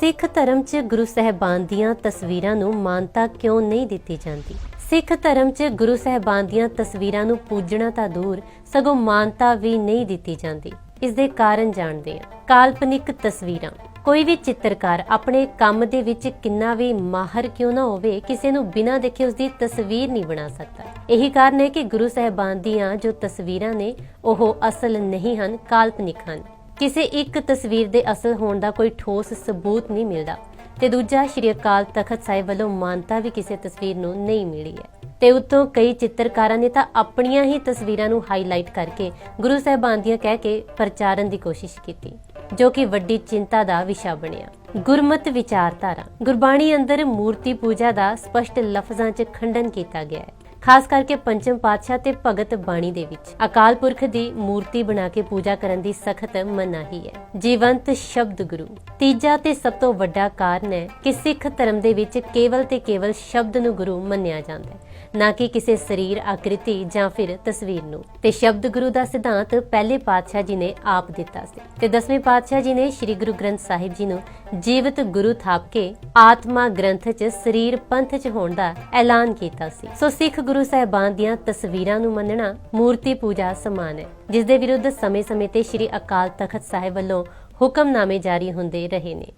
ਸਿੱਖ ਧਰਮ 'ਚ ਗੁਰੂ ਸਹਿਬਾਨ ਦੀਆਂ ਤਸਵੀਰਾਂ ਨੂੰ ਮਾਨਤਾ ਕਿਉਂ ਨਹੀਂ ਦਿੱਤੀ ਜਾਂਦੀ? ਸਿੱਖ ਧਰਮ 'ਚ ਗੁਰੂ ਸਹਿਬਾਨ ਦੀਆਂ ਤਸਵੀਰਾਂ ਨੂੰ ਪੂਜਣਾ ਤਾਂ ਦੂਰ, ਸਗੋਂ ਮਾਨਤਾ ਵੀ ਨਹੀਂ ਦਿੱਤੀ ਜਾਂਦੀ। ਇਸ ਦੇ ਕਾਰਨ ਜਾਣਦੇ ਹਾਂ। ਕਾਲਪਨਿਕ ਤਸਵੀਰਾਂ। ਕੋਈ ਵੀ ਚਿੱਤਰਕਾਰ ਆਪਣੇ ਕੰਮ ਦੇ ਵਿੱਚ ਕਿੰਨਾ ਵੀ ਮਾਹਰ ਕਿਉਂ ਨਾ ਹੋਵੇ, ਕਿਸੇ ਨੂੰ ਬਿਨਾਂ ਦੇਖੇ ਉਸ ਦੀ ਤਸਵੀਰ ਨਹੀਂ ਬਣਾ ਸਕਦਾ। ਇਹੀ ਕਾਰਨ ਹੈ ਕਿ ਗੁਰੂ ਸਾਹਿਬਾਨ ਦੀਆਂ ਜੋ ਤਸਵੀਰਾਂ ਨੇ, ਉਹ ਅਸਲ ਨਹੀਂ ਹਨ, ਕਾਲਪਨਿਕ ਹਨ। ਕਿਸੇ ਇੱਕ ਤਸਵੀਰ ਦੇ ਅਸਲ ਹੋਣ ਦਾ ਕੋਈ ਠੋਸ ਸਬੂਤ ਨਹੀਂ ਮਿਲਦਾ। ਤੇ ਦੂਜਾ, ਸ਼੍ਰੀ ਅਕਾਲ ਤਖਤ ਸਾਹਿਬ ਵੱਲੋਂ ਮਾਨਤਾ ਵੀ ਕਿਸੇ ਤਸਵੀਰ ਨੂੰ ਨਹੀਂ ਮਿਲੀ ਹੈ। ਤੇ ਉਤੋਂ ਕਈ ਚਿੱਤਰਕਾਰਾਂ ਨੇ ਤਾਂ ਆਪਣੀਆਂ ਹੀ ਤਸਵੀਰਾਂ ਨੂੰ ਹਾਈਲਾਈਟ ਕਰਕੇ ਗੁਰੂ ਸਾਹਿਬਾਨ ਦੀਆਂ ਕਹਿ ਕੇ ਪ੍ਰਚਾਰਨ ਦੀ ਕੋਸ਼ਿਸ਼ ਕੀਤੀ, ਜੋ ਕਿ ਵੱਡੀ ਚਿੰਤਾ ਦਾ ਵਿਸ਼ਾ ਬਣਿਆ। ਗੁਰਮਤ ਵਿਚਾਰਧਾਰਾ, ਗੁਰਬਾਣੀ ਅੰਦਰ ਮੂਰਤੀ ਪੂਜਾ ਦਾ ਸਪਸ਼ਟ ਲਫ਼ਜ਼ਾਂ 'ਚ ਖੰਡਨ ਕੀਤਾ ਗਿਆ ਹੈ। ਖਾਸ ਕਰਕੇ ਪੰਚਮ ਪਾਤਸ਼ਾਹ ਤੇ ਭਗਤ ਬਾਣੀ ਦੇ ਵਿੱਚ। ਅਕਾਲ ਪੁਰਖ ਦੀ ਮੂਰਤੀ ਬਣਾ ਕੇ ਪੂਜਾ ਕਰਨ ਦੀ ਸਖਤ ਮਨਾਹੀ ਹੈ। ਜੀਵੰਤ ਸ਼ਬਦ ਗੁਰੂ। ਤੀਜਾ ਤੇ ਸਭ ਤੋਂ ਵੱਡਾ ਕਾਰਨ ਹੈ ਕਿ ਸਿੱਖ ਧਰਮ ਦੇ ਵਿੱਚ ਕੇਵਲ ਤੇ ਕੇਵਲ ਸ਼ਬਦ ਨੂੰ ਗੁਰੂ ਮੰਨਿਆ ਜਾਂਦਾ ਹੈ। ਨਾ ਕਿ ਕਿਸੇ ਸਰੀਰ, ਆਕ੍ਰਿਤੀ ਜਾਂ ਫਿਰ ਤਸਵੀਰ ਨੂੰ। ਤੇ ਸ਼ਬਦ ਗੁਰੂ ਦਾ ਸਿਧਾਂਤ ਪਹਿਲੇ ਪਾਤਸ਼ਾਹ ਜੀ ਨੇ ਆਪ ਦਿੱਤਾ ਸੀ। ਤੇ ਦਸਵੇਂ ਪਾਤਸ਼ਾਹ ਜੀ ਨੇ ਸ੍ਰੀ ਗੁਰੂ ਗ੍ਰੰਥ ਸਾਹਿਬ ਜੀ ਨੂੰ ਜੀਵਤ ਗੁਰੂ ਥਾਪ ਕੇ ਆਤਮਾ ਗ੍ਰੰਥ 'ਚ ਸਰੀਰ ਪੰਥ 'ਚ ਹੋਣ ਦਾ ਐਲਾਨ ਕੀਤਾ ਸੀ। ਸੋ ਸਿੱਖ ਗੁਰੂ ਸਾਹਿਬਾਨ ਦੀਆਂ ਤਸਵੀਰਾਂ ਨੂੰ ਮੰਨਣਾ ਮੂਰਤੀ ਪੂਜਾ ਸਮਾਨ ਹੈ ਜਿਸ ਦੇ ਵਿਰੁੱਧ ਸਮੇਂ-ਸਮੇਂ ਤੇ ਸ੍ਰੀ ਅਕਾਲ ਤਖਤ ਸਾਹਿਬ ਵੱਲੋਂ ਹੁਕਮਨਾਮੇ ਜਾਰੀ ਹੁੰਦੇ ਰਹੇ ਨੇ।